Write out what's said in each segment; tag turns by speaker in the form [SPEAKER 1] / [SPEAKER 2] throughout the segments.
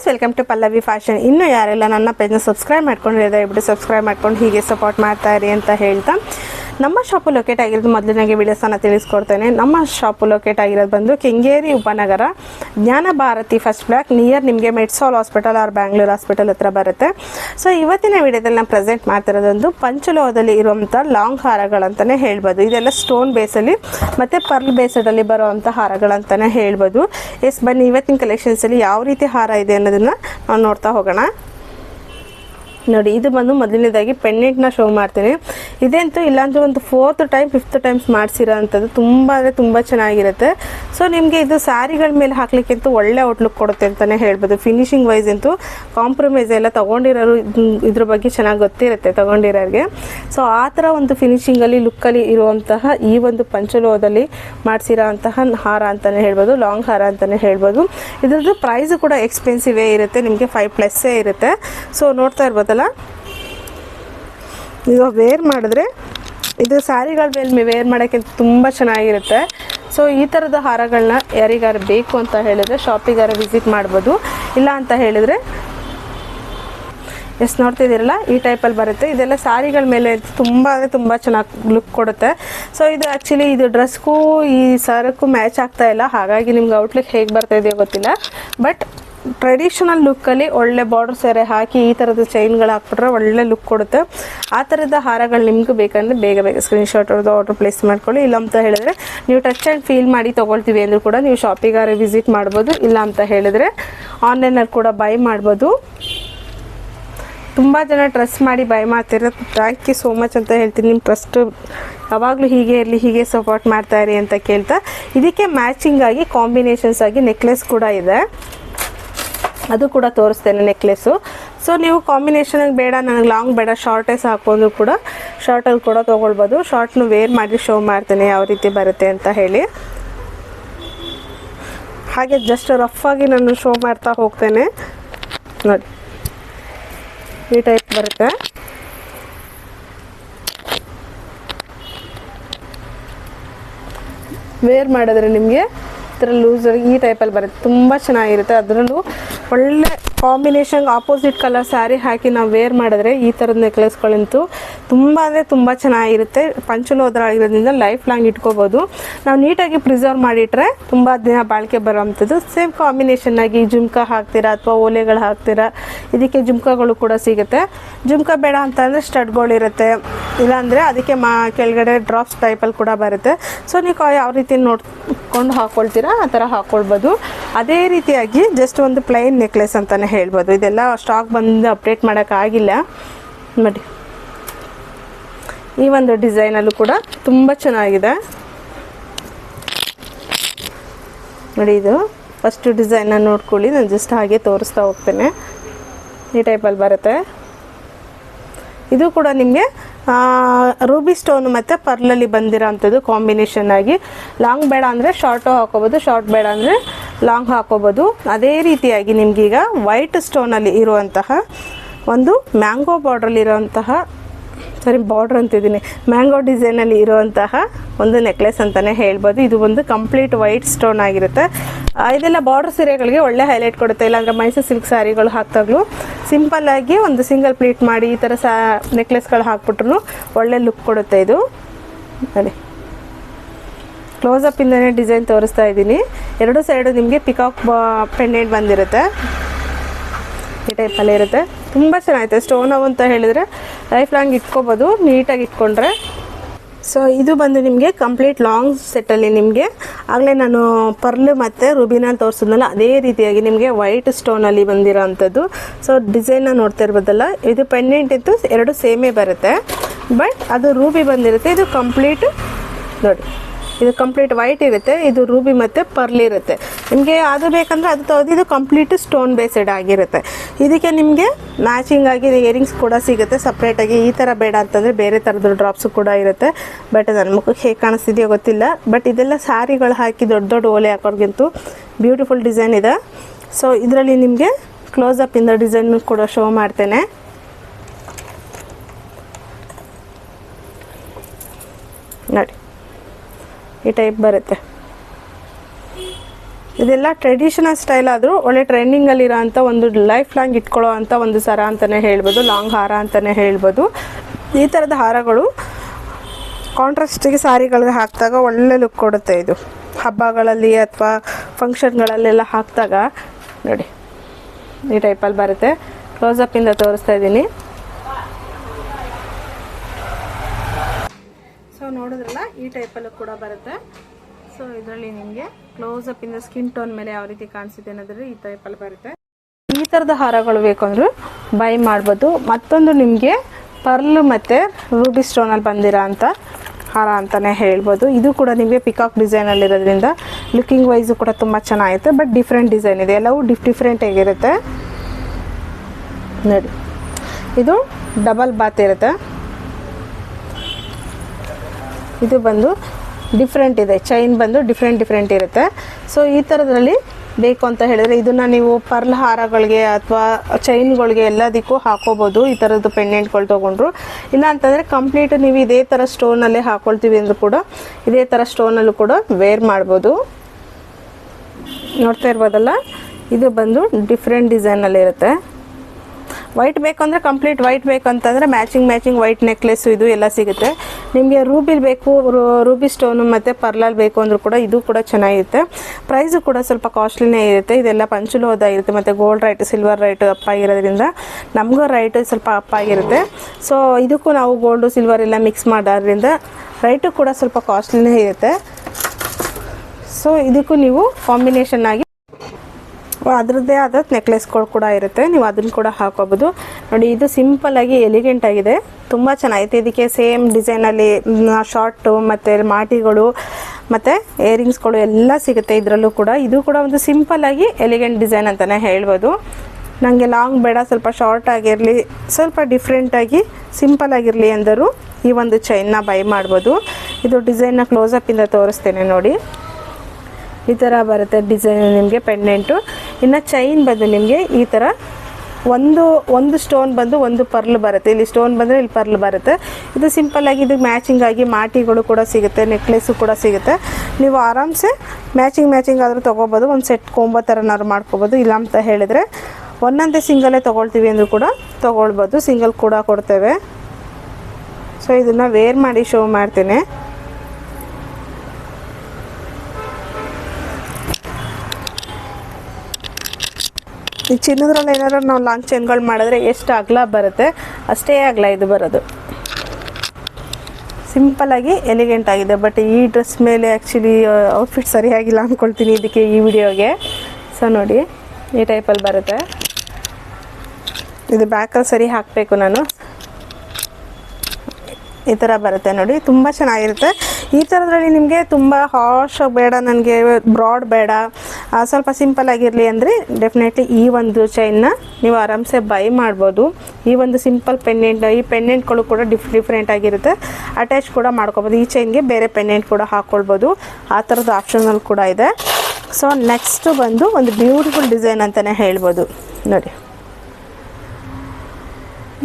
[SPEAKER 1] Friends welcome to Pallavi fashion ಇನ್ನು ಯಾರೆಲ್ಲ ನನ್ನ ಪೇಜ್ನ ಸಬ್ಸ್ಕ್ರೈಬ್ ಮಾಡ್ಕೊಂಡಿರೋ ದಯವಿಟ್ಟು ಸಬ್ಸ್ಕ್ರೈಬ್ ಮಾಡ್ಕೊಂಡು ಹೀಗೆ ಸಪೋರ್ಟ್ ಮಾಡ್ತಾ ಇರಿ ಅಂತ ಹೇಳ್ತಾ. ನಮ್ಮ ಶಾಪು ಲೊಕೇಟ್ ಆಗಿರೋದು ಮೊದಲನಾಗೆ ವಿಳಾಸನ ತಿಳಿಸ್ಕೊಡ್ತೇನೆ. ನಮ್ಮ ಶಾಪು ಲೊಕೇಟ್ ಆಗಿರೋದು ಬಂದು ಕೆಂಗೇರಿ ಉಪನಗರ, ಜ್ಞಾನ ಭಾರತಿ ಫಸ್ಟ್ ಬ್ಲಾಕ್ ನಿಯರ್ ನಿಮಗೆ Medsol hospital or Bangalore hospital ಹತ್ರ ಬರುತ್ತೆ. ಸೊ ಇವತ್ತಿನ ವಿಡಿಯೋದಲ್ಲಿ ನಾನು ಪ್ರೆಸೆಂಟ್ ಮಾಡ್ತಿರೋದೊಂದು ಪಂಚಲೋಹದಲ್ಲಿ ಇರುವಂಥ ಲಾಂಗ್ ಹಾರಗಳಂತಲೇ ಹೇಳ್ಬೋದು. ಇದೆಲ್ಲ ಸ್ಟೋನ್ ಬೇಸಲ್ಲಿ ಮತ್ತು ಪರ್ಲ್ ಬೇಸಡಲ್ಲಿ ಬರುವಂಥ ಹಾರಗಳಂತಲೇ ಹೇಳ್ಬೋದು. ಎಸ್ ಬನ್ನಿ, ಇವತ್ತಿನ ಕಲೆಕ್ಷನ್ಸಲ್ಲಿ ಯಾವ ರೀತಿ ಹಾರ ಇದೆ ಅನ್ನೋದನ್ನು ನಾವು ನೋಡ್ತಾ ಹೋಗೋಣ. ನೋಡಿ, ಇದು ಬಂದು ಮೊದಲನೇದಾಗಿ ಪೆಂಡೆಂಟ್ನ ಶೋ ಮಾಡ್ತೀನಿ. ಇದಂತೂ ಇಲ್ಲಾಂದ್ರೆ ಒಂದು ಫೋರ್ತ್ ಟೈಮ್ ಫಿಫ್ತ್ ಟೈಮ್ಸ್ ಮಾಡಿಸಿರೋ ಅಂಥದ್ದು. ತುಂಬ ಅಂದರೆ ತುಂಬ ಚೆನ್ನಾಗಿರುತ್ತೆ. ಸೊ ನಿಮಗೆ ಇದು ಸ್ಯಾರಿಗಳ ಮೇಲೆ ಹಾಕ್ಲಿಕ್ಕಂತೂ ಒಳ್ಳೆ ಔಟ್ಲುಕ್ ಕೊಡುತ್ತೆ ಅಂತಲೇ ಹೇಳ್ಬೋದು. ಫಿನಿಶಿಂಗ್ ವೈಸ್ ಅಂತೂ ಕಾಂಪ್ರಮೈಸ್ ಎಲ್ಲ ತೊಗೊಂಡಿರೋರು ಇದ್ರ ಬಗ್ಗೆ ಚೆನ್ನಾಗಿ ಗೊತ್ತಿರುತ್ತೆ ತೊಗೊಂಡಿರೋರಿಗೆ. ಸೊ ಆ ಥರ ಒಂದು ಫಿನಿಶಿಂಗಲ್ಲಿ ಲುಕ್ಕಲ್ಲಿ ಇರುವಂತಹ ಈ ಒಂದು ಪಂಚಲೋದಲ್ಲಿ ಮಾಡಿಸಿರೋ ಅಂತಹ ಹಾರ ಅಂತಲೇ ಹೇಳ್ಬೋದು ಲಾಂಗ್ ಹಾರ ಅಂತಲೇ ಹೇಳ್ಬೋದು. ಇದ್ರದ್ದು ಪ್ರೈಸ್ ಕೂಡ ಎಕ್ಸ್ಪೆನ್ಸಿವೇ ಇರುತ್ತೆ, ನಿಮಗೆ ಫೈವ್ ಪ್ಲಸ್ಸೇ ಇರುತ್ತೆ. ಸೊ ನೋಡ್ತಾ ಇರ್ಬೋದಲ್ಲ ಇದು ವೇರ್ ಮಾಡಿದ್ರೆ ಇದು ಸ್ಯಾರಿಗಳ ಮೇಲೆ ವೇರ್ ಮಾಡೋಕ್ಕೆ ತುಂಬ ಚೆನ್ನಾಗಿರುತ್ತೆ. ಸೊ ಈ ಥರದ ಹಾರಗಳನ್ನ ಯಾರಿಗಾರು ಬೇಕು ಅಂತ ಹೇಳಿದ್ರೆ ಶಾಪಿಗಾರ ವಿಸಿಟ್ ಮಾಡ್ಬೋದು. ಇಲ್ಲ ಅಂತ ಹೇಳಿದರೆ, ಎಸ್, ನೋಡ್ತಿದ್ದೀರಲ್ಲ, ಈ ಟೈಪಲ್ಲಿ ಬರುತ್ತೆ. ಇದೆಲ್ಲ ಸ್ಯಾರಿಗಳ ಮೇಲೆ ತುಂಬ ಅಂದರೆ ತುಂಬ ಚೆನ್ನಾಗಿ ಲುಕ್ ಕೊಡುತ್ತೆ. ಸೊ ಇದು ಆ್ಯಕ್ಚುಲಿ ಇದು ಡ್ರೆಸ್ಗೂ ಈ ಸಾರಕ್ಕೂ ಮ್ಯಾಚ್ ಆಗ್ತಾ ಇಲ್ಲ. ಹಾಗಾಗಿ ನಿಮ್ಗೆ ಔಟ್ಲುಕ್ ಹೇಗೆ ಬರ್ತಾ ಇದೆಯೋ ಗೊತ್ತಿಲ್ಲ. ಬಟ್ ಟ್ರೆಡಿಷನಲ್ ಲುಕ್ಕಲ್ಲಿ ಒಳ್ಳೆ ಬಾರ್ಡರ್ ಸೆರೆ ಹಾಕಿ ಈ ಥರದ ಚೈನ್ಗಳು ಹಾಕ್ಬಿಟ್ರೆ ಒಳ್ಳೆ ಲುಕ್ ಕೊಡುತ್ತೆ. ಆ ಥರದ ಹಾರಗಳು ನಿಮ್ಗೆ ಬೇಕಂದರೆ ಬೇಗ ಬೇಗ ಸ್ಕ್ರೀನ್ಶಾಟ್ ಅವ್ರದ್ದು ಆರ್ಡರ್ ಪ್ಲೇಸ್ ಮಾಡ್ಕೊಳ್ಳಿ. ಇಲ್ಲ ಅಂತ ಹೇಳಿದ್ರೆ ನೀವು ಟಚ್ ಆ್ಯಂಡ್ ಫೀಲ್ ಮಾಡಿ ತೊಗೊಳ್ತೀವಿ ಅಂದರೂ ಕೂಡ ನೀವು ಶಾಪಿಗಾರ ವಿಸಿಟ್ ಮಾಡ್ಬೋದು. ಇಲ್ಲ ಅಂತ ಹೇಳಿದ್ರೆ ಆನ್ಲೈನಲ್ಲಿ ಕೂಡ ಬೈ ಮಾಡ್ಬೋದು. ತುಂಬ ಜನ ಟ್ರಸ್ಟ್ ಮಾಡಿ ಬೈ ಮಾಡ್ತೀರ ಥ್ಯಾಂಕ್ ಯು ಸೋ ಮಚ್ ಅಂತ ಹೇಳ್ತೀನಿ. ನಿಮ್ಮ ಟ್ರಸ್ಟ್ ಯಾವಾಗಲೂ ಹೀಗೆ ಇರಲಿ, ಹೀಗೆ ಸಪೋರ್ಟ್ ಮಾಡ್ತಾ ಇರಿ ಅಂತ ಕೇಳ್ತಾ. ಇದಕ್ಕೆ ಮ್ಯಾಚಿಂಗ್ ಆಗಿ ಕಾಂಬಿನೇಷನ್ಸ್ ಆಗಿ ನೆಕ್ಲೆಸ್ ಕೂಡ ಇದೆ. ಅದು ಕೂಡ ತೋರಿಸ್ತೇನೆ ನೆಕ್ಲೆಸ್ಸು ಸೊ ನೀವು ಕಾಂಬಿನೇಷನ್ ಬೇಡ, ನನಗೆ ಲಾಂಗ್ ಬೇಡ ಶಾರ್ಟೇ ಹಾಕೊಂಡು ಕೂಡ ಶಾರ್ಟಲ್ಲಿ ಕೂಡ ತೊಗೊಳ್ಬೋದು. ಶಾರ್ಟ್ನು ವೇರ್ ಮಾಡಿ ಶೋ ಮಾಡ್ತೇನೆ ಯಾವ ರೀತಿ ಬರುತ್ತೆ ಅಂತ ಹೇಳಿ. ಹಾಗೆ ಜಸ್ಟ್ ರಫ್ ಆಗಿ ನಾನು ಶೋ ಮಾಡ್ತಾ ಹೋಗ್ತೇನೆ. ನೋಡಿ. ಈ ಟೈಪ್ ಬರುತ್ತೆ. ವೇರ್ ಮಾಡಿದ್ರೆ ನಿಮಗೆ ಥರ ಲೂಸ್ ಈ ಟೈಪಲ್ಲಿ ಬರುತ್ತೆ. ತುಂಬ ಚೆನ್ನಾಗಿರುತ್ತೆ. ಅದರಲ್ಲೂ ಒಳ್ಳೆ ಕಾಂಬಿನೇಷನ್ ಆಪೋಸಿಟ್ ಕಲರ್ ಸ್ಯಾರಿ ಹಾಕಿ ನಾವು ವೇರ್ ಮಾಡಿದ್ರೆ ಈ ಥರದ ನೆಕ್ಲೆಸ್ಗಳಂತೂ ತುಂಬ ಅಂದರೆ ತುಂಬ ಚೆನ್ನಾಗಿರುತ್ತೆ. ಪಂಚಲೋದ್ರ ಆಗಿರೋದ್ರಿಂದ ಲೈಫ್ ಲಾಂಗ್ ಇಟ್ಕೋಬೋದು. ನಾವು ನೀಟಾಗಿ ಪ್ರಿಸರ್ವ್ ಮಾಡಿಟ್ರೆ ತುಂಬ ದಿನ ಬಾಳಿಕೆ ಬರೋವಂಥದ್ದು ಸೇಮ್ ಕಾಂಬಿನೇಷನ್ ಆಗಿ ಜುಮ್ಕಾ ಹಾಕ್ತೀರಾ ಅಥವಾ ಓಲೆಗಳು ಹಾಕ್ತೀರಾ, ಇದಕ್ಕೆ ಜುಮ್ಕಾಗಳು ಕೂಡ ಸಿಗುತ್ತೆ. ಜುಮ್ಕಾ ಬೇಡ ಅಂತಂದರೆ ಸ್ಟಡ್ಗಳಿರುತ್ತೆ ಇಲ್ಲಾಂದರೆ ಅದಕ್ಕೆ ಮಾ ಕೆಳಗಡೆ ಡ್ರಾಪ್ಸ್ ಟೈಪಲ್ಲಿ ಕೂಡ ಬರುತ್ತೆ. ಸೊ ನೀವು ಯಾವ ರೀತಿ ನೋಡ್ಕೊಂಡು ಹಾಕ್ಕೊಳ್ತೀರಾ ಆ ಥರ ಹಾಕ್ಕೊಳ್ಬೋದು ಅದೇ ರೀತಿಯಾಗಿ ಜಸ್ಟ್ ಒಂದು ಪ್ಲೈನ್ ನೆಕ್ಲೆಸ್ ಅಂತಲೇ ಹೇಳ್ಬೋದು. ಇದೆಲ್ಲ ಸ್ಟಾಕ್ ಬಂದು ಅಪ್ಡೇಟ್ ಮಾಡೋಕ್ಕಾಗಿಲ್ಲ ನೋಡಿ. ಈ ಒಂದು ಡಿಸೈನಲ್ಲೂ ಕೂಡ ತುಂಬ ಚೆನ್ನಾಗಿದೆ. ನೋಡಿ ಇದು. ಫಸ್ಟ್ ಡಿಸೈನ ನೋಡ್ಕೊಳ್ಳಿ. ನಾನು ಜಸ್ಟ್ ಹಾಗೆ ತೋರಿಸ್ತಾ ಹೋಗ್ತೇನೆ. ಈ ಟೈಪಲ್ಲಿ ಬರುತ್ತೆ. ಇದು ಕೂಡ ನಿಮಗೆ ರೂಬಿ ಸ್ಟೋನ್ ಮತ್ತು ಪರ್ಲಲ್ಲಿ ಬಂದಿರೋ ಅಂಥದ್ದು ಕಾಂಬಿನೇಷನ್ ಆಗಿ. ಲಾಂಗ್ ಬೇಡ ಅಂದರೆ ಶಾರ್ಟು ಹಾಕೋಬೋದು ಶಾರ್ಟ್ ಬೇಡ ಅಂದರೆ ಲಾಂಗ್ ಹಾಕೋಬೋದು. ಅದೇ ರೀತಿಯಾಗಿ ನಿಮಗೀಗ ವೈಟ್ ಸ್ಟೋನಲ್ಲಿ ಇರುವಂತಹ ಒಂದು ಮ್ಯಾಂಗೋ ಬಾರ್ಡ್ರಲ್ಲಿ ಇರುವಂತಹ ಸರಿ ಬಾರ್ಡ್ರ್ ಅಂತಿದ್ದೀನಿ ಮ್ಯಾಂಗೋ ಡಿಸೈನಲ್ಲಿ ಇರುವಂತಹ ಒಂದು ನೆಕ್ಲೆಸ್ ಅಂತಲೇ ಹೇಳ್ಬೋದು. ಇದು ಒಂದು ಕಂಪ್ಲೀಟ್ ವೈಟ್ ಸ್ಟೋನ್ ಆಗಿರುತ್ತೆ. ಇದೆಲ್ಲ ಬಾರ್ಡರ್ ಸೀರೆಗಳಿಗೆ ಒಳ್ಳೆ ಹೈಲೈಟ್ ಕೊಡುತ್ತೆ. ಇಲ್ಲಾಂದರೆ ಮೈಸೂರು ಸಿಲ್ಕ್ ಸ್ಯಾರಿಗಳು ಹಾಕ್ದಾಗಲೂ ಸಿಂಪಲ್ಲಾಗಿ ಒಂದು ಸಿಂಗಲ್ ಪ್ಲೇಟ್ ಮಾಡಿ ಈ ಥರ ಸಾ ನೆಕ್ಲೆಸ್ಗಳು ಹಾಕ್ಬಿಟ್ರು ಒಳ್ಳೆ ಲುಕ್ ಕೊಡುತ್ತೆ ಇದು. ನೋಡಿ. ಕ್ಲೋಸಪ್ಪಿಂದನೇ ಡಿಸೈನ್ ತೋರಿಸ್ತಾ ಇದ್ದೀನಿ. ಎರಡು ಸೈಡು ನಿಮಗೆ ಪಿಕಾಕ್ ಪೆಂಡೆಂಟ್ ಬಂದಿರುತ್ತೆ. ಈ ಟೈಪಲ್ಲಿ ಇರುತ್ತೆ. ತುಂಬ ಚೆನ್ನಾಗಿದೆ. ಸ್ಟೋನ್ ಅವು ಅಂತ ಹೇಳಿದರೆ ಲೈಫ್ ಲಾಂಗ್ ಇಟ್ಕೋಬೋದು, ನೀಟಾಗಿ ಇಟ್ಕೊಂಡ್ರೆ. ಸೊ ಇದು ಬಂದು ನಿಮಗೆ ಕಂಪ್ಲೀಟ್ ಲಾಂಗ್ ಸೆಟ್ಟಲ್ಲಿ ನಿಮಗೆ. ಆಗಲೇ ನಾನು ಪರ್ಲ್ ಮತ್ತು ರುಬಿನಲ್ಲಿ ತೋರಿಸಿದ್ನಲ್ಲ, ಅದೇ ರೀತಿಯಾಗಿ ನಿಮಗೆ ವೈಟ್ ಸ್ಟೋನಲ್ಲಿ ಬಂದಿರೋ ಅಂಥದ್ದು ಸೊ ಡಿಸೈನ್ನ ನೋಡ್ತಾ ಇರ್ಬೋದಲ್ಲ, ಇದು ಪೆಂಡೆಂಟ್ ಇತ್ತು ಎರಡು ಸೇಮೇ ಬರುತ್ತೆ. ಬಟ್ ಅದು ರೂಬಿ ಬಂದಿರುತ್ತೆ, ಇದು ಕಂಪ್ಲೀಟ್ ನೋಡಿ. ಇದು ಕಂಪ್ಲೀಟ್ ವೈಟ್ ಇರುತ್ತೆ, ಇದು ರೂಬಿ ಮತ್ತು ಪರ್ಲ್ ಇರುತ್ತೆ. ನಿಮಗೆ ಅದು ಬೇಕಂದ್ರೆ ಅದು ತಗೋದು ಇದು ಕಂಪ್ಲೀಟ್ ಸ್ಟೋನ್ ಬೇಸ್ಡ್ ಆಗಿರುತ್ತೆ. ಇದಕ್ಕೆ ನಿಮಗೆ ಮ್ಯಾಚಿಂಗ್ ಆಗಿ ಇಯರಿಂಗ್ಸ್ ಕೂಡ ಸಿಗುತ್ತೆ ಸಪ್ರೇಟಾಗಿ ಈ ಥರ ಬೇಡ ಅಂತಂದರೆ ಬೇರೆ ಥರದ ಡ್ರಾಪ್ಸು ಕೂಡ ಇರುತ್ತೆ. ಬಟ್ ನನ್ನ ಮುಖಕ್ಕೆ ಹೇಗೆ ಕಾಣಿಸ್ತಿದೆಯೋ ಗೊತ್ತಿಲ್ಲ. ಬಟ್ ಇದೆಲ್ಲ ಸ್ಯಾರಿಗಳು ಹಾಕಿ ದೊಡ್ಡ ದೊಡ್ಡ ಓಲೆ ಹಾಕೋರ್ಗಿಂತೂ ಬ್ಯೂಟಿಫುಲ್ ಡಿಸೈನ್ ಇದೆ. ಸೊ ಇದರಲ್ಲಿ ನಿಮಗೆ ಇಂದ ಡಿಸೈನ್ ಕೂಡ ಶೋ ಮಾಡ್ತೇನೆ. ನೋಡಿ. ಈ ಟೈಪ್ ಬರುತ್ತೆ. ಇದೆಲ್ಲ ಟ್ರೆಡಿಷನಲ್ ಸ್ಟೈಲ್ ಆದರೂ ಒಳ್ಳೆ ಟ್ರೆಂಡಿಂಗಲ್ಲಿರೋ ಅಂಥ ಒಂದು ಲೈಫ್ ಲಾಂಗ್ ಇಟ್ಕೊಳ್ಳೋ ಅಂಥ ಒಂದು ಸರ ಅಂತಲೇ ಹೇಳ್ಬೋದು ಲಾಂಗ್ ಹಾರ ಅಂತಲೇ ಹೇಳ್ಬೋದು. ಈ ಥರದ ಹಾರಗಳು ಕಾಂಟ್ರಾಸ್ಟಿಗೆ ಸಾರಿಗಳಿಗೆ ಹಾಕಿದಾಗ ಒಳ್ಳೆ ಲುಕ್ ಕೊಡುತ್ತೆ ಇದು. ಹಬ್ಬಗಳಲ್ಲಿ ಅಥವಾ ಫಂಕ್ಷನ್ಗಳಲ್ಲೆಲ್ಲ ಹಾಕಿದಾಗ, ನೋಡಿ, ಈ ಟೈಪಲ್ಲಿ ಬರುತ್ತೆ. ಕ್ಲೋಸಪ್ಪಿಂದ ತೋರಿಸ್ತಾ ಇದ್ದೀನಿ ಸೊ ನೋಡಿದ್ರಲ್ಲ ಈ ಟೈಪಲ್ಲೂ ಕೂಡ ಬರುತ್ತೆ. ಸೊ ಇದರಲ್ಲಿ ನಿಮಗೆ ಕ್ಲೋಸಪ್ಪಿಂದ ಸ್ಕಿನ್ ಟೋನ್ ಮೇಲೆ ಯಾವ ರೀತಿ ಕಾಣಿಸುತ್ತೆ ಅನ್ನೋದ್ರಲ್ಲಿ ಈ ಟೈಪಲ್ಲಿ ಬರುತ್ತೆ. ಈ ಥರದ ಹಾರಗಳು ಬೇಕು ಅಂದ್ರೆ ಬೈ ಮಾಡ್ಬೋದು. ಮತ್ತೊಂದು ನಿಮಗೆ ಪರ್ಲ್ ಮತ್ತು ರೂಬಿ ಸ್ಟೋನಲ್ಲಿ ಬಂದಿರೋ ಅಂತ ಹಾರ ಅಂತಲೇ ಹೇಳ್ಬೋದು. ಇದು ಕೂಡ ನಿಮಗೆ ಪಿಕಾಕ್ ಡಿಸೈನಲ್ಲಿರೋದ್ರಿಂದ ಲುಕಿಂಗ್ ವೈಸು ಕೂಡ ತುಂಬ ಚೆನ್ನಾಗಿರುತ್ತೆ. ಬಟ್ ಡಿಫ್ರೆಂಟ್ ಡಿಸೈನ್ ಇದೆ. ಎಲ್ಲವೂ ಡಿಫ್ ಡಿಫ್ರೆಂಟ್ ಆಗಿರುತ್ತೆ. ನೋಡಿ. ಇದು ಡಬಲ್ ಬಾತ್ ಇರುತ್ತೆ. ಇದು ಬಂದು ಡಿಫ್ರೆಂಟ್ ಇದೆ. ಚೈನ್ ಬಂದು ಡಿಫ್ರೆಂಟ್ ಡಿಫ್ರೆಂಟ್ ಇರುತ್ತೆ. ಸೊ ಈ ಥರದ್ರಲ್ಲಿ ಬೇಕು ಅಂತ ಹೇಳಿದ್ರೆ ಇದನ್ನು ನೀವು ಪರ್ಲ್ ಹಾರಗಳಿಗೆ ಅಥವಾ ಚೈನ್ಗಳಿಗೆ ಎಲ್ಲದಕ್ಕೂ ಹಾಕೋಬೋದು. ಈ ಥರದ್ದು ಪೆಂಡೆಂಟ್ಗಳು ತೊಗೊಂಡ್ರು. ಇಲ್ಲ ಅಂತಂದರೆ ಕಂಪ್ಲೀಟ್ ನೀವು ಇದೇ ಥರ ಸ್ಟೋನಲ್ಲೇ ಹಾಕೊಳ್ತೀವಿ ಅಂದರೂ ಕೂಡ ಇದೇ ಥರ ಸ್ಟೋನಲ್ಲೂ ಕೂಡ ವೇರ್ ಮಾಡ್ಬೋದು. ನೋಡ್ತಾ ಇರ್ಬೋದಲ್ಲ? ಇದು ಬಂದು ಡಿಫ್ರೆಂಟ್ ಡಿಸೈನಲ್ಲಿ ಇರುತ್ತೆ. ವೈಟ್ ಬೇಕು ಅಂದರೆ ಕಂಪ್ಲೀಟ್ ವೈಟ್ ಬೇಕು ಅಂತಂದರೆ ಮ್ಯಾಚಿಂಗ್ ಮ್ಯಾಚಿಂಗ್ ವೈಟ್ ನೆಕ್ಲೆಸ್ ಇದು ಎಲ್ಲ ಸಿಗುತ್ತೆ. ನಿಮಗೆ ರೂಬಿಲ್ ಬೇಕು ರೂಬಿ ಸ್ಟೋನು ಮತ್ತು ಪರ್ಲಲ್ ಬೇಕು ಅಂದರೂ ಕೂಡ ಇದು ಕೂಡ ಚೆನ್ನಾಗಿರುತ್ತೆ. ಪ್ರೈಸು ಕೂಡ ಸ್ವಲ್ಪ ಕಾಸ್ಟ್ಲಿನೇ ಇರುತ್ತೆ. ಇದೆಲ್ಲ ಪಂಚುಲೋದ ಇರುತ್ತೆ ಮತ್ತು ಗೋಲ್ಡ್ ರೈಟ್ ಸಿಲ್ವರ್ ರೈಟ್ ಅಪ್ಪ ಆಗಿರೋದ್ರಿಂದ ನಮಗೂ ರೈಟ್ ಸ್ವಲ್ಪ ಅಪ್ಪ ಆಗಿರುತ್ತೆ. ಸೊ ಇದಕ್ಕೂ ನಾವು ಗೋಲ್ಡು ಸಿಲ್ವರ್ ಎಲ್ಲ ಮಿಕ್ಸ್ ಮಾಡೋದ್ರಿಂದ ರೈಟು ಕೂಡ ಸ್ವಲ್ಪ ಕಾಸ್ಟ್ಲಿನೇ ಇರುತ್ತೆ. ಸೊ ಇದಕ್ಕೂ ನೀವು ಕಾಂಬಿನೇಷನ್ ಆಗಿ ಅದರದ್ದೇ ಆದ ನೆಕ್ಲೆಸ್ಗಳು ಕೂಡ ಇರುತ್ತೆ. ನೀವು ಅದನ್ನು ಕೂಡ ಹಾಕೋಬೋದು ನೋಡಿ, ಇದು ಸಿಂಪಲ್ ಆಗಿ ಎಲಿಗೆಂಟ್ ಆಗಿದೆ. ತುಂಬ ಚೆನ್ನಾಗಿತ್ತು ಇದಕ್ಕೆ ಸೇಮ್ ಡಿಸೈನಲ್ಲಿ ಶಾರ್ಟು ಮತ್ತು ಮಾಟಿಗಳು, ಮತ್ತು ಏರಿಂಗ್ಸ್ಗಳು ಎಲ್ಲ ಸಿಗುತ್ತೆ ಇದರಲ್ಲೂ ಕೂಡ. ಇದು ಕೂಡ ಒಂದು ಸಿಂಪಲ್ ಆಗಿ ಎಲಿಗೆಂಟ್ ಡಿಸೈನ್ ಅಂತಲೇ ಹೇಳ್ಬೋದು. ನನಗೆ ಲಾಂಗ್ ಬೇಡ, ಸ್ವಲ್ಪ ಶಾರ್ಟ್ ಆಗಿರಲಿ, ಸ್ವಲ್ಪ ಡಿಫ್ರೆಂಟಾಗಿ ಸಿಂಪಲ್ ಆಗಿರಲಿ ಅಂದರೂ ಈ ಒಂದು ಚೈನ್ನ ಬೈ ಮಾಡ್ಬೋದು. ಇದು ಡಿಸೈನ್ನ ಕ್ಲೋಸಪ್ಪಿಂದ ತೋರಿಸ್ತೇನೆ ನೋಡಿ. ಈ ಥರ ಬರುತ್ತೆ ಡಿಸೈನ್ ನಿಮಗೆ ಪೆಂಡೆಂಟು. ಇನ್ನು ಚೈನ್ ಬಂದು ನಿಮಗೆ ಈ ಥರ ಒಂದು ಒಂದು ಸ್ಟೋನ್ ಬಂದು ಒಂದು ಪರ್ಲ್ ಬರುತ್ತೆ. ಇಲ್ಲಿ ಸ್ಟೋನ್ ಬಂದರೆ ಇಲ್ಲಿ ಪರ್ಲ್ ಬರುತ್ತೆ. ಇದು ಸಿಂಪಲ್ ಆಗಿ ಇದು ಮ್ಯಾಚಿಂಗ್ ಆಗಿ ಮಾಟಿಗಳು ಕೂಡ ಸಿಗುತ್ತೆ ನೆಕ್ಲೆಸ್ಸು ಕೂಡ ಸಿಗುತ್ತೆ. ನೀವು ಆರಾಮ್ಸೆ ಮ್ಯಾಚಿಂಗ್ ಮ್ಯಾಚಿಂಗ್ ಆದರೂ ತೊಗೋಬೋದು. ಒಂದು ಸೆಟ್ ಕೊಂಬೋ ಥರನಾದ್ರು ಮಾಡ್ಕೋಬೋದು. ಇಲ್ಲ ಅಂತ ಹೇಳಿದರೆ ಒಂದೊಂದೇ ಸಿಂಗಲೇ ತೊಗೊಳ್ತೀವಿ ಅಂದರೂ ಕೂಡ ತೊಗೊಳ್ಬೋದು. ಸಿಂಗಲ್ ಕೂಡ ಕೊಡ್ತೇವೆ. ಸೊ ಇದನ್ನು ವೇರ್ ಮಾಡಿ ಶೋ ಮಾಡ್ತೇನೆ. ಈ ಚಿನ್ನದ್ರಲ್ಲಿ ಏನಾದ್ರು ನಾವು ಲಾಂಗ್ ಚೈನ್ಗಳು ಮಾಡಿದ್ರೆ ಎಷ್ಟು ಅಗಲ ಬರುತ್ತೆ? ಅಷ್ಟೇ ಅಗಲ ಇದು ಬರೋದು. ಸಿಂಪಲ್ ಆಗಿ ಎಲಿಗೆಂಟ್ ಆಗಿದೆ. ಬಟ್ ಈ ಡ್ರೆಸ್ ಮೇಲೆ ಆ್ಯಕ್ಚುಲಿ ಔಟ್ಫಿಟ್ ಸರಿಯಾಗಿಲ್ಲ ಅಂದ್ಕೊಳ್ತೀನಿ ಇದಕ್ಕೆ ಈ ವಿಡಿಯೋಗೆ. ಸೊ ನೋಡಿ, ಈ ಟೈಪಲ್ಲಿ ಬರುತ್ತೆ. ಇದು ಬ್ಯಾಕಲ್ಲಿ ಸರಿ ಹಾಕಬೇಕು ನಾನು. ಈ ಥರ ಬರುತ್ತೆ ನೋಡಿ, ತುಂಬ ಚೆನ್ನಾಗಿರುತ್ತೆ. ಈ ಥರದ್ರಲ್ಲಿ ನಿಮಗೆ ತುಂಬ ಹಾಶ್ ಬೇಡ, ನನಗೆ ಬ್ರಾಡ್ ಬೇಡ ಸ್ವಲ್ಪ ಸಿಂಪಲ್ ಆಗಿರಲಿ ಅಂದರೆ ಡೆಫಿನೆಟ್ಲಿ ಈ ಒಂದು ಚೈನ್ನ ನೀವು ಆರಾಮ್ಸೆ ಬೈ ಮಾಡ್ಬೋದು. ಈ ಒಂದು ಸಿಂಪಲ್ ಪೆಂಡೆಂಟ್ ಈ ಪೆಂಡೆಂಟ್ಗಳು ಕೂಡ ಡಿಫ್ ಡಿಫ್ರೆಂಟ್ ಆಗಿರುತ್ತೆ. ಅಟ್ಯಾಚ್ ಕೂಡ ಮಾಡ್ಕೊಬೋದು. ಈ ಚೈನ್ಗೆ ಬೇರೆ ಪೆಂಡೆಂಟ್ ಕೂಡ ಹಾಕ್ಕೊಳ್ಬೋದು ಆ ಥರದ್ದು ಆಪ್ಷನಲ್ ಕೂಡ ಇದೆ. ಸೊ ನೆಕ್ಸ್ಟು ಬಂದು ಒಂದು ಬ್ಯೂಟಿಫುಲ್ ಡಿಸೈನ್ ಅಂತಲೇ ಹೇಳ್ಬೋದು. ನೋಡಿ.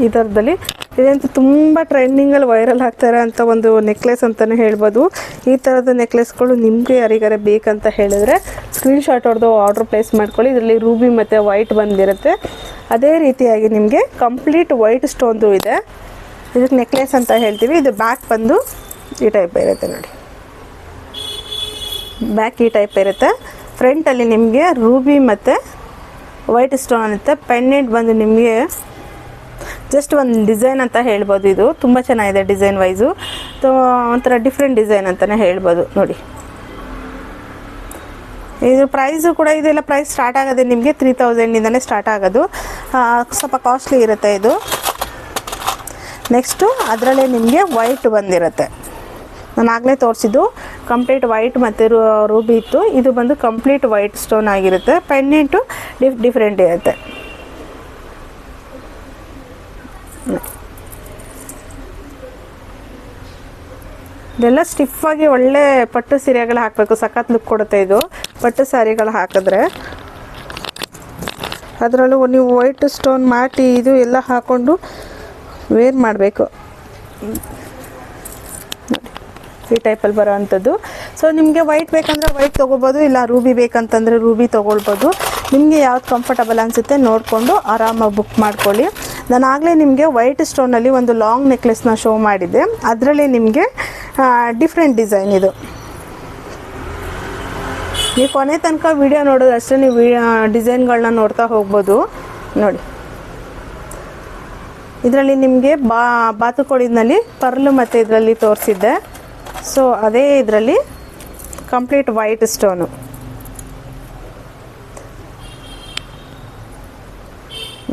[SPEAKER 1] ಈ ಥರದಲ್ಲಿ. ಇದಂತೂ ತುಂಬ ಟ್ರೆಂಡಿಂಗಲ್ಲಿ ವೈರಲ್ ಆಗ್ತಾರೆ ಅಂತ ಒಂದು ನೆಕ್ಲೆಸ್ ಅಂತಲೇ ಹೇಳ್ಬೋದು. ಈ ಥರದ ನೆಕ್ಲೆಸ್ಗಳು ನಿಮಗೆ ಯಾರಿಗಾರೆ ಬೇಕಂತ ಹೇಳಿದ್ರೆ ಸ್ಕ್ರೀನ್ಶಾಟ್ ಹೊಡೆದು ಆರ್ಡ್ರ್ ಪ್ಲೇಸ್ ಮಾಡ್ಕೊಳ್ಳಿ. ಇದರಲ್ಲಿ ರೂಬಿ ಮತ್ತು ವೈಟ್ ಬಂದಿರುತ್ತೆ. ಅದೇ ರೀತಿಯಾಗಿ ನಿಮಗೆ ಕಂಪ್ಲೀಟ್ ವೈಟ್ ಸ್ಟೋನ್ದು ಇದೆ. ಇದಕ್ಕೆ ನೆಕ್ಲೆಸ್ ಅಂತ ಹೇಳ್ತೀವಿ. ಇದು ಬ್ಯಾಕ್ ಬಂದು ಈ ಟೈಪ್ ಇರುತ್ತೆ ನೋಡಿ. ಬ್ಯಾಕ್ ಈ ಟೈಪ್ ಇರುತ್ತೆ. ಫ್ರಂಟಲ್ಲಿ ನಿಮಗೆ ರೂಬಿ ಮತ್ತು ವೈಟ್ ಸ್ಟೋನ್ ಇರುತ್ತೆ. ಪೆಂಡೆಂಟ್ ಬಂದು ನಿಮಗೆ ಜಸ್ಟ್ ಒಂದು ಡಿಸೈನ್ ಅಂತ ಹೇಳ್ಬೋದು ಇದು. ತುಂಬ ಚೆನ್ನಾಗಿದೆ ಡಿಸೈನ್ ವೈಸು ಒಂಥರ ಡಿಫ್ರೆಂಟ್ ಡಿಸೈನ್ ಅಂತಲೇ ಹೇಳ್ಬೋದು. ನೋಡಿ. ಇದು ಪ್ರೈಸು ಕೂಡ ಇದೆಲ್ಲ ಪ್ರೈಸ್ ಸ್ಟಾರ್ಟ್ ಆಗೋದೇ ನಿಮಗೆ ತ್ರೀ ತೌಸಂಡಿಂದನೇ ಸ್ಟಾರ್ಟ್ ಆಗೋದು. ಸ್ವಲ್ಪ ಕಾಸ್ಟ್ಲಿ ಇರುತ್ತೆ ಇದು. ನೆಕ್ಸ್ಟು ಅದರಲ್ಲೇ ನಿಮಗೆ ವೈಟ್ ಬಂದಿರುತ್ತೆ. ನಾನು ಆಗಲೇ ತೋರಿಸಿದ್ದು. ಕಂಪ್ಲೀಟ್ ವೈಟ್ ಮತ್ತು ರೂಬಿ ಇತ್ತು. ಇದು ಬಂದು ಕಂಪ್ಲೀಟ್ ವೈಟ್ ಸ್ಟೋನ್ ಆಗಿರುತ್ತೆ. ಪೆಂಡೆಂಟು ಡಿಫ್ ಡಿಫ್ರೆಂಟ್ ಇರುತ್ತೆ. ಇದೆಲ್ಲ ಸ್ಟಿಫಾಗಿ ಒಳ್ಳೆ ಪಟ್ಟು ಸೀರೆಗಳು ಹಾಕಬೇಕು. ಸಖತ್ ಲುಕ್ ಕೊಡುತ್ತೆ ಇದು. ಪಟ್ಟು ಸ್ಯಾರಿಗಳು ಹಾಕಿದ್ರೆ. ಅದರಲ್ಲೂ ನೀವು ವೈಟ್ ಸ್ಟೋನ್ ಮಾಟಿ ಇದು ಎಲ್ಲ ಹಾಕ್ಕೊಂಡು ವೇರ್ ಮಾಡಬೇಕು. ಈ ಟೈಪಲ್ಲಿ ಬರೋ ಅಂಥದ್ದು ಸೊ ನಿಮಗೆ ವೈಟ್ ಬೇಕಂದ್ರೆ ವೈಟ್ ತೊಗೋಬೋದು, ಇಲ್ಲ ರೂಬಿ ಬೇಕಂತಂದರೆ ರೂಬಿ ತೊಗೊಳ್ಬೋದು. ನಿಮಗೆ ಯಾವ್ದು ಕಂಫರ್ಟಬಲ್ ಅನಿಸುತ್ತೆ ನೋಡಿಕೊಂಡು ಆರಾಮಾಗಿ ಬುಕ್ ಮಾಡ್ಕೊಳ್ಳಿ. ನಾನು ಆಗಲೇ ನಿಮಗೆ ವೈಟ್ ಸ್ಟೋನಲ್ಲಿ ಒಂದು ಲಾಂಗ್ ನೆಕ್ಲೆಸ್ನ ಶೋ ಮಾಡಿದ್ದೆ. ಅದರಲ್ಲಿ ನಿಮಗೆ ಡಿಫ್ರೆಂಟ್ ಡಿಸೈನ್ ಇದು. ನೀವು ಕೊನೆ ತನಕ ವಿಡಿಯೋ ನೋಡೋದಷ್ಟೇ ನೀವು ಡಿಸೈನ್ಗಳನ್ನ ನೋಡ್ತಾ ಹೋಗ್ಬೋದು. ನೋಡಿ. ಇದರಲ್ಲಿ ನಿಮಗೆ ಬಾ, ಬಾತುಕೋಳಿನಲ್ಲಿ ಪರ್ಲು ಮತ್ತು ಇದರಲ್ಲಿ ತೋರಿಸಿದ್ದೆ. ಸೊ ಅದೇ ಇದರಲ್ಲಿ ಕಂಪ್ಲೀಟ್ ವೈಟ್ ಸ್ಟೋನು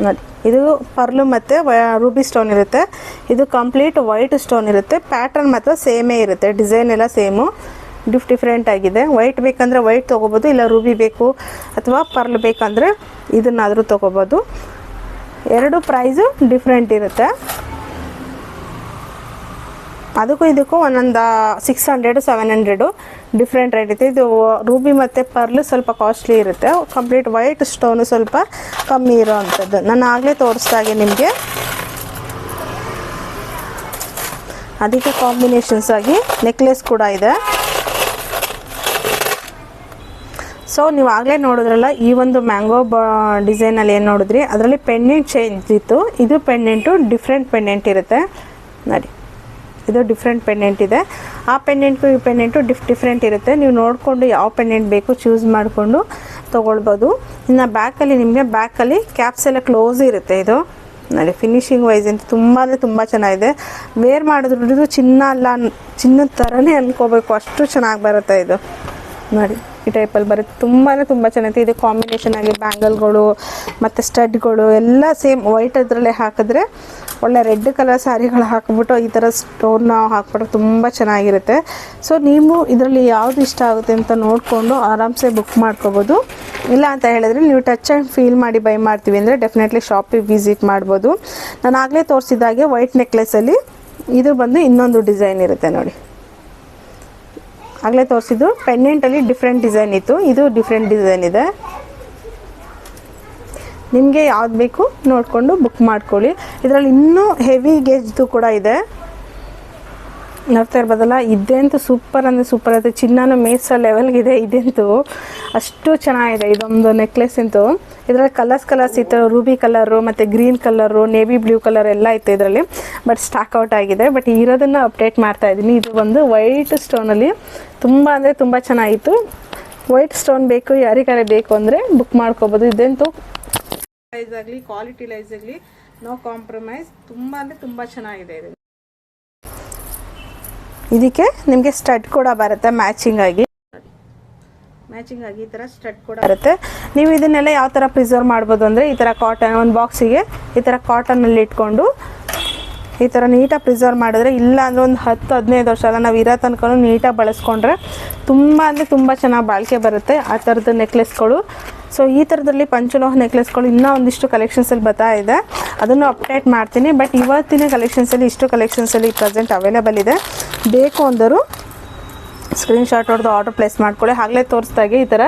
[SPEAKER 1] ನೋಡಿ. ಇದು ಪರ್ಲು ಮತ್ತು ರೂಬಿ ಸ್ಟೋನ್ ಇರುತ್ತೆ. ಇದು ಕಂಪ್ಲೀಟ್ ವೈಟ್ ಸ್ಟೋನ್ ಇರುತ್ತೆ. ಪ್ಯಾಟರ್ನ್ ಮಾತ್ರ ಸೇಮೇ ಇರುತ್ತೆ. ಡಿಸೈನ್ ಎಲ್ಲ ಸೇಮು. ಡಿಫ್ ಡಿಫ್ರೆಂಟ್ ಆಗಿದೆ. ವೈಟ್ ಬೇಕಂದರೆ ವೈಟ್ ತೊಗೋಬೋದು, ಇಲ್ಲ ರೂಬಿ ಬೇಕು ಅಥವಾ ಪರ್ಲ್ ಬೇಕಂದರೆ ಇದನ್ನಾದರೂ ತೊಗೋಬೋದು. ಎರಡು ಪ್ರೈಸು ಡಿಫ್ರೆಂಟ್ ಇರುತ್ತೆ. ಅದಕ್ಕೂ ಇದಕ್ಕೂ ಒಂದೊಂದು six hundred seven hundred different rate ಇದೆ ಇದು ರೂಬಿ ಮತ್ತು ಪರ್ಲು ಸ್ವಲ್ಪ ಕಾಸ್ಟ್ಲಿ ಇರುತ್ತೆ. ಕಂಪ್ಲೀಟ್ ವೈಟ್ ಸ್ಟೋನು ಸ್ವಲ್ಪ ಕಮ್ಮಿ ಇರೋ ಅಂಥದ್ದು ನಾನು ಆಗಲೇ ತೋರಿಸ್ದಾಗೆ ನಿಮಗೆ. ಅದಕ್ಕೆ ಕಾಂಬಿನೇಷನ್ಸ್ ಆಗಿ ನೆಕ್ಲೆಸ್ ಕೂಡ ಇದೆ. ಸೊ ನೀವು ಆಗಲೇ ನೋಡಿದ್ರಲ್ಲ, ಈ ಒಂದು ಮ್ಯಾಂಗೋ ಬ ಡಿಸೈನಲ್ಲಿ ಏನು ನೋಡಿದ್ರಿ? ಅದರಲ್ಲಿ ಪೆಂಡೆಂಟ್ ಚೇಂಜ್ ಇತ್ತು. ಇದು ಪೆಂಡೆಂಟು ಡಿಫ್ರೆಂಟ್ ಪೆಂಡೆಂಟ್ ಇರುತ್ತೆ. ನೋಡಿ. ಇದು ಡಿಫ್ರೆಂಟ್ ಪೆಂಡೆಂಟ್ ಇದೆ. ಆ ಪೆಂಡೆಂಟ್ಗೂ ಈ ಪೆಂಡೆಂಟು ಡಿಫ್ ಡಿಫ್ರೆಂಟ್ ಇರುತ್ತೆ. ನೀವು ನೋಡಿಕೊಂಡು ಯಾವ ಪೆಂಡೆಂಟ್ ಬೇಕು ಚೂಸ್ ಮಾಡಿಕೊಂಡು ತೊಗೊಳ್ಬೋದು. ಇನ್ನು ಬ್ಯಾಕಲ್ಲಿ ನಿಮಗೆ ಬ್ಯಾಕಲ್ಲಿ ಕ್ಯಾಪ್ಸ್ ಎಲ್ಲ ಕ್ಲೋಸ್ ಇರುತ್ತೆ ಇದು. ನೋಡಿ ಫಿನಿಶಿಂಗ್ ವೈಸ್ ಅಂತ ತುಂಬ ಅಂದರೆ ತುಂಬ ಚೆನ್ನಾಗಿದೆ. ವೇರ್ ಮಾಡಿದ್ರು ಚಿನ್ನ ಅಲ್ಲ ಚಿನ್ನದ ಥರನೇ ಅನ್ಕೋಬೇಕು. ಅಷ್ಟು ಚೆನ್ನಾಗಿ ಬರುತ್ತೆ ಇದು. ನೋಡಿ, ಈ ಟೈಪಲ್ಲಿ ಬರುತ್ತೆ. ತುಂಬಾ ತುಂಬ ಚೆನ್ನಾಗಿದೆ. ಇದು ಕಾಂಬಿನೇಷನ್ ಆಗಿ ಬ್ಯಾಂಗಲ್ಗಳು ಮತ್ತು ಸ್ಟಡ್ಗಳು ಎಲ್ಲ ಸೇಮ್ ವೈಟ್ ಅದರಲ್ಲೇ ಹಾಕಿದ್ರೆ ಒಳ್ಳೆ ರೆಡ್ ಕಲರ್ ಸ್ಯಾರಿಗಳು ಹಾಕ್ಬಿಟ್ಟು ಈ ಥರ ಸ್ಟೋನ್ನ ಹಾಕ್ಬಿಟ್ರೆ ತುಂಬ ಚೆನ್ನಾಗಿರುತ್ತೆ. ಸೊ ನೀವು ಇದರಲ್ಲಿ ಯಾವುದು ಇಷ್ಟ ಆಗುತ್ತೆ ಅಂತ ನೋಡಿಕೊಂಡು ಆರಾಮ್ಸೆ ಬುಕ್ ಮಾಡ್ಕೋಬೋದು. ಇಲ್ಲ ಅಂತ ಹೇಳಿದ್ರೆ ನೀವು ಟಚ್ ಆ್ಯಂಡ್ ಫೀಲ್ ಮಾಡಿ ಬೈ ಮಾಡ್ತೀವಿ ಅಂದರೆ ಡೆಫಿನೆಟ್ಲಿ ಶಾಪಿಗೆ ವಿಸಿಟ್ ಮಾಡ್ಬೋದು. ನಾನು ಆಗಲೇ ತೋರಿಸಿದಾಗೆ ವೈಟ್ ನೆಕ್ಲೆಸಲ್ಲಿ ಇದು ಬಂದು ಇನ್ನೊಂದು ಡಿಸೈನ್ ಇರುತ್ತೆ ನೋಡಿ. ಆಗಲೇ ತೋರಿಸಿದ್ದು ಪೆಂಡೆಂಟಲ್ಲಿ ಡಿಫ್ರೆಂಟ್ ಡಿಸೈನ್ ಇತ್ತು. ಇದು ಡಿಫ್ರೆಂಟ್ ಡಿಸೈನ್ ಇದೆ. ನಿಮಗೆ ಯಾವ್ದು ಬೇಕು ನೋಡಿಕೊಂಡು ಬುಕ್ ಮಾಡ್ಕೊಳ್ಳಿ. ಇದರಲ್ಲಿ ಇನ್ನೂ ಹೆವಿ ಗೇಜ್ದು ಕೂಡ ಇದೆ. ನೋಡ್ತಾ ಇರ್ಬೋದಲ್ಲ ಇದಂತೂ ಸೂಪರ್ ಅಂದರೆ ಸೂಪರ್ ಆಗುತ್ತೆ ಚಿನ್ನನ ಮೇಸೋ ಲೆವೆಲ್ಗಿದೆ ಇದಂತೂ ಅಷ್ಟು ಚೆನ್ನಾಗಿದೆ ಇದೊಂದು ನೆಕ್ಲೆಸ್ ಅಂತೂ. ಇದರಲ್ಲಿ ಕಲರ್ಸ್ ಕಲರ್ಸ್ ಇತ್ತು. ರೂಬಿ ಕಲರು ಮತ್ತು green colour navy blue colour ಎಲ್ಲ ಇತ್ತು ಇದರಲ್ಲಿ. ಬಟ್ ಸ್ಟಾಕ್ ಔಟ್ ಆಗಿದೆ. ಬಟ್ ಇರೋದನ್ನು ಅಪ್ಡೇಟ್ ಮಾಡ್ತಾ ಇದ್ದೀನಿ. ಇದು ಒಂದು ವೈಟ್ ಸ್ಟೋನಲ್ಲಿ ತುಂಬ ಅಂದರೆ ತುಂಬ ಚೆನ್ನಾಗಿತ್ತು. ವೈಟ್ ಸ್ಟೋನ್ ಬೇಕು, ಯಾರಿಗಾರೆ ಬೇಕು ಅಂದರೆ ಬುಕ್ ಮಾಡ್ಕೋಬೋದು. ಇದಂತೂ ಪ್ರೈಸ್ ಆಗಲಿ ಕ್ವಾಲಿಟಿ ಲೈಸ್ ಆಗಲಿ ನೋ ಕಾಂಪ್ರಮೈಸ್ ತುಂಬ ಅಂದರೆ ತುಂಬ ಚೆನ್ನಾಗಿದೆ ಇದು. ಇದಕ್ಕೆ ನಿಮಗೆ ಸ್ಟಡ್ ಕೂಡ ಬರುತ್ತೆ ಮ್ಯಾಚಿಂಗ್ ಆಗಿ. ಮ್ಯಾಚಿಂಗ್ ಆಗಿ ಈ ಥರ ಸ್ಟಡ್ ಕೂಡ ಬರುತ್ತೆ. ನೀವು ಇದನ್ನೆಲ್ಲ ಯಾವ ಥರ ಪ್ರಿಸರ್ವ್ ಮಾಡ್ಬೋದು ಅಂದರೆ ಈ ಥರ ಕಾಟನ್ ಒಂದು ಬಾಕ್ಸಿಗೆ ಈ ಥರ ಕಾಟನಲ್ಲಿ ಇಟ್ಕೊಂಡು ಈ ಥರ ನೀಟಾಗಿ ಪ್ರಿಸರ್ವ್ ಮಾಡಿದ್ರೆ ಇಲ್ಲ ಅಂದರೆ ಒಂದು ಹತ್ತು ಹದಿನೈದು ವರ್ಷ ಅಲ್ಲ ನಾವು ಇರೋ ತನಕ ನೀಟಾಗಿ ಬಳಸ್ಕೊಂಡ್ರೆ ತುಂಬ ಅಂದರೆ ತುಂಬ ಚೆನ್ನಾಗಿ ಬಾಳಿಕೆ ಬರುತ್ತೆ. ಆ ಥರದ ನೆಕ್ಲೆಸ್ಗಳು ಸೊ ಈ ಥರದಲ್ಲಿ ಪಂಚಲೋಹ ನೆಕ್ಲೆಸ್ಗಳು ಇನ್ನೂ ಒಂದಿಷ್ಟು ಕಲೆಕ್ಷನ್ಸಲ್ಲಿ ಬರ್ತಾ ಇದೆ. ಅದನ್ನು ಅಪ್ಡೇಟ್ ಮಾಡ್ತೀನಿ. ಬಟ್ ಇವತ್ತಿನ ಕಲೆಕ್ಷನ್ಸಲ್ಲಿ ಇಷ್ಟು ಕಲೆಕ್ಷನ್ಸಲ್ಲಿ ಪ್ರೆಸೆಂಟ್ ಅವೈಲೇಬಲ್ ಇದೆ. ಬೇಕು ಅಂದರು ಸ್ಕ್ರೀನ್ಶಾಟ್ ಹೊಡೆದು ಆರ್ಡರ್ ಪ್ಲೇಸ್ ಮಾಡ್ಕೊಳ್ಳಿ. ಆಗಲೇ ತೋರಿಸ್ದಾಗೆ ಈ ಥರ.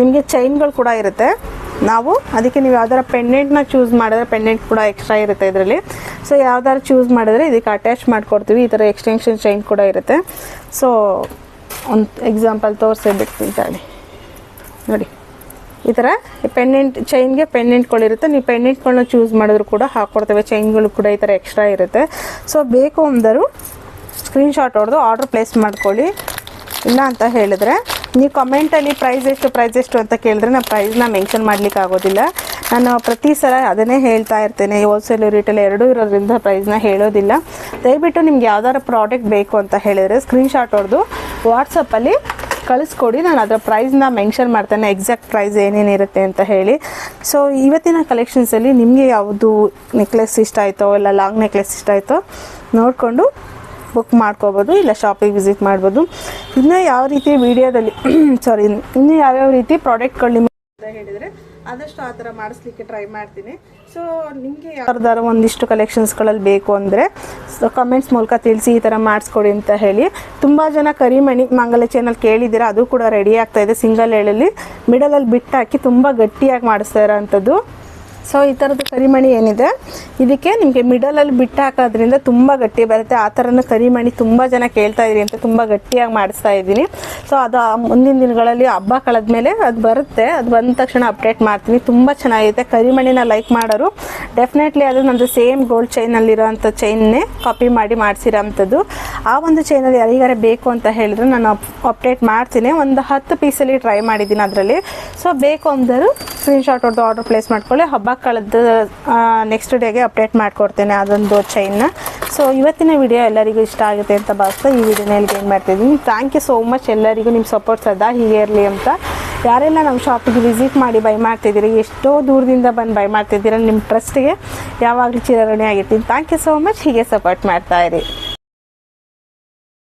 [SPEAKER 1] ನಿಮಗೆ ಚೈನ್ಗಳು ಕೂಡ ಇರುತ್ತೆ. ನಾವು ಅದಕ್ಕೆ ನೀವು ಯಾವ್ದಾರ ಪೆಂಡೆಂಟ್ನ ಚೂಸ್ ಮಾಡಿದ್ರೆ ಪೆಂಡೆಂಟ್ ಕೂಡ ಎಕ್ಸ್ಟ್ರಾ ಇರುತ್ತೆ ಇದರಲ್ಲಿ. ಸೊ ಯಾವ್ದಾರು ಚೂಸ್ ಮಾಡಿದ್ರೆ ಇದಕ್ಕೆ ಅಟ್ಯಾಚ್ ಮಾಡಿಕೊಡ್ತೀವಿ. ಈ ಥರ ಎಕ್ಸ್ಟೆನ್ಷನ್ ಚೈನ್ ಕೂಡ ಇರುತ್ತೆ. ಸೊ ಒಂದು ಎಕ್ಸಾಂಪಲ್ ತೋರಿಸೇ ಬಿಡ್ತೀನಿ ತಾಳಿ ನೋಡಿ. ಈ ಥರ ಪೆಂಡೆಂಟ್ ಚೈನ್ಗೆ ಪೆಂಡೆಂಟ್ಗಳಿರುತ್ತೆ ನೀವು ಪೆಂಡೆಂಟ್ಗಳನ್ನ ಚೂಸ್ ಮಾಡಿದ್ರು ಕೂಡ ಹಾಕ್ಕೊಡ್ತೇವೆ ಚೈನ್ಗಳು ಕೂಡ ಈ ಥರ ಎಕ್ಸ್ಟ್ರಾ ಇರುತ್ತೆ. ಸೊ ಬೇಕು ಅಂದರು ಸ್ಕ್ರೀನ್ಶಾಟ್ ಹೊಡೆದು ಆರ್ಡ್ರ್ ಪ್ಲೇಸ್ ಮಾಡ್ಕೊಳ್ಳಿ. ಇಲ್ಲ ಅಂತ ಹೇಳಿದ್ರೆ, ನೀವು ಕಮೆಂಟಲ್ಲಿ ಪ್ರೈಸ್ ಎಷ್ಟು ಪ್ರೈಸ್ ಎಷ್ಟು ಅಂತ ಕೇಳಿದ್ರೆ ನಾನು ಪ್ರೈಸ್ನ ಮೆನ್ಷನ್ ಮಾಡ್ಲಿಕ್ಕೆ ಆಗೋದಿಲ್ಲ. ನಾನು ಪ್ರತಿ ಸಲ ಅದನ್ನೇ ಹೇಳ್ತಾ ಇರ್ತೇನೆ. ಹೋಲ್ಸೇಲು ರಿಟೇಲ್ ಎರಡೂ ಇರೋದ್ರಿಂದ ಪ್ರೈಸ್ನ ಹೇಳೋದಿಲ್ಲ. ದಯವಿಟ್ಟು ನಿಮ್ಗೆ ಯಾವ್ದಾದ್ರು ಪ್ರಾಡಕ್ಟ್ ಬೇಕು ಅಂತ ಹೇಳಿದರೆ ಸ್ಕ್ರೀನ್ಶಾಟ್ ಹೊಡೆದು ವಾಟ್ಸಪ್ಪಲ್ಲಿ ಕಳಿಸ್ಕೊಡಿ, ನಾನು ಅದರ ಪ್ರೈಸ್ನ ಮೆನ್ಷನ್ ಮಾಡ್ತೇನೆ ಎಕ್ಸಾಕ್ಟ್ ಪ್ರೈಸ್ ಏನೇನಿರುತ್ತೆ ಅಂತ ಹೇಳಿ. ಸೊ ಇವತ್ತಿನ ಕಲೆಕ್ಷನ್ಸಲ್ಲಿ ನಿಮಗೆ ಯಾವುದು ನೆಕ್ಲೆಸ್ ಇಷ್ಟ ಆಯಿತೋ, ಇಲ್ಲ ಲಾಂಗ್ ನೆಕ್ಲೆಸ್ ಇಷ್ಟ ಆಯಿತೋ, ನೋಡಿಕೊಂಡು ಬುಕ್ ಮಾಡ್ಕೋಬೋದು, ಇಲ್ಲ ಶಾಪಿಗೆ ವಿಸಿಟ್ ಮಾಡ್ಬೋದು. ಇನ್ನೂ ಯಾವ ರೀತಿ ವಿಡಿಯೋದಲ್ಲಿ ಸಾರಿ ಇನ್ನೂ ಯಾವ್ಯಾವ ರೀತಿ ಪ್ರಾಡಕ್ಟ್ಗಳು ಅಂತ ಹೇಳಿದರೆ ಆದಷ್ಟು ಆ ಥರ ಮಾಡಿಸ್ಲಿಕ್ಕೆ ಟ್ರೈ ಮಾಡ್ತೀನಿ. ಸೊ ನಿಮಗೆ ಯಾವ್ದಾದ್ರು ಒಂದಿಷ್ಟು ಕಲೆಕ್ಷನ್ಸ್ಗಳಲ್ಲಿ ಬೇಕು ಅಂದರೆ ಕಮೆಂಟ್ಸ್ ಮೂಲಕ ತಿಳಿಸಿ ಈ ಥರ ಮಾಡಿಸ್ಕೊಡಿ ಅಂತ ಹೇಳಿ. ತುಂಬ ಜನ ಕರಿಮಣಿ ಮಂಗಲ ಚೇನಲ್ ಕೇಳಿದ್ದೀರ, ಅದು ಕೂಡ ರೆಡಿ ಆಗ್ತಾ ಇದೆ. ಸಿಂಗಲ್ ಎಳಲ್ಲಿ ಮಿಡಲಲ್ಲಿ ಬಿಟ್ಟಾಕಿ ತುಂಬ ಗಟ್ಟಿಯಾಗಿ ಮಾಡಿಸ್ತಾ ಇರೋವಂಥದ್ದು ಸೊ ಈ ಥರದ್ದು ಕರಿಮಣಿ ಏನಿದೆ? ಇದಕ್ಕೆ ನಿಮಗೆ ಮಿಡಲಲ್ಲಿ ಬಿಟ್ಟು ಹಾಕೋದ್ರಿಂದ ತುಂಬ ಗಟ್ಟಿ ಬರುತ್ತೆ. ಆ ಥರನೂ ಕರಿಮಣಿ ತುಂಬ ಜನ ಕೇಳ್ತಾ ಇದ್ದೀರಿ ಅಂತ ತುಂಬ ಗಟ್ಟಿಯಾಗಿ ಮಾಡಿಸ್ತಾ ಇದ್ದೀನಿ. ಸೊ ಅದು ಮುಂದಿನ ದಿನಗಳಲ್ಲಿ ಹಬ್ಬ ಕಳೆದ್ಮೇಲೆ ಅದು ಬರುತ್ತೆ. ಅದು ಬಂದ ತಕ್ಷಣ ಅಪ್ಡೇಟ್ ಮಾಡ್ತೀನಿ. ತುಂಬ ಚೆನ್ನಾಗಿದೆ ಕರಿಮಣಿನ ಲೈಕ್ ಮಾಡೋರು ಡೆಫಿನೆಟ್ಲಿ ಅದು ನಂದು ಸೇಮ್ ಗೋಲ್ಡ್ ಚೈನಲ್ಲಿರೋಂಥ ಚೈನ್ನೇ ಕಾಪಿ ಮಾಡಿ ಮಾಡಿಸಿರೋ ಅಂಥದ್ದು ಆ ಒಂದು ಚೈನಲ್ಲಿ ಯಾರಿಗಾರ ಬೇಕು ಅಂತ ಹೇಳಿದ್ರೆ ನಾನು ಅಪ್ಡೇಟ್ ಮಾಡ್ತೀನಿ. ಒಂದು ಹತ್ತು ಪೀಸಲ್ಲಿ ಟ್ರೈ ಮಾಡಿದ್ದೀನಿ ಅದರಲ್ಲಿ. ಸೊ ಬೇಕು ಅಂದರು ಸ್ಕ್ರೀನ್ಶಾಟ್ ಹೊಡೆದು ಆರ್ಡರ್ ಪ್ಲೇಸ್ ಮಾಡ್ಕೊಳ್ಳಿ. ಹಬ್ಬ ಕಳೆದ ನೆಕ್ಸ್ಟ್ ಡೇಗೆ ಅಪ್ಡೇಟ್ ಮಾಡಿಕೊಡ್ತೇನೆ ಅದೊಂದು ಚೈನ್ನ ಸೊ ಇವತ್ತಿನ ವಿಡಿಯೋ ಎಲ್ಲರಿಗೂ ಇಷ್ಟ ಆಗುತ್ತೆ ಅಂತ ಭಾವಿಸ್ತಾ ಈ ವಿಡಿಯೋನ ಇಲ್ಲಿ ಗೇನ್ ಮಾಡ್ತಿದ್ದೀನಿ. ಥ್ಯಾಂಕ್ ಯು ಸೋ ಮಚ್ ಎಲ್ಲರಿಗೂ ನಿಮ್ಮ ಸಪೋರ್ಟ್ ಅದ ಹೀಗೆ ಇರಲಿ ಅಂತ. ಯಾರೆಲ್ಲ ನಮ್ಮ ಶಾಪಿಗೆ ವಿಸಿಟ್ ಮಾಡಿ ಬೈ ಮಾಡ್ತಿದ್ದೀರಿ, ಎಷ್ಟೋ ದೂರದಿಂದ ಬಂದು ಬೈ ಮಾಡ್ತಿದ್ದೀರ ನಿಮ್ಮ ಟ್ರಸ್ಟಿಗೆ ಯಾವಾಗಲೂ ಚಿರಋಣಿ ಆಗಿರ್ತೀನಿ ಥ್ಯಾಂಕ್ ಯು ಸೋ ಮಚ್ ಹೀಗೆ ಸಪೋರ್ಟ್ ಮಾಡ್ತಾಯಿರಿ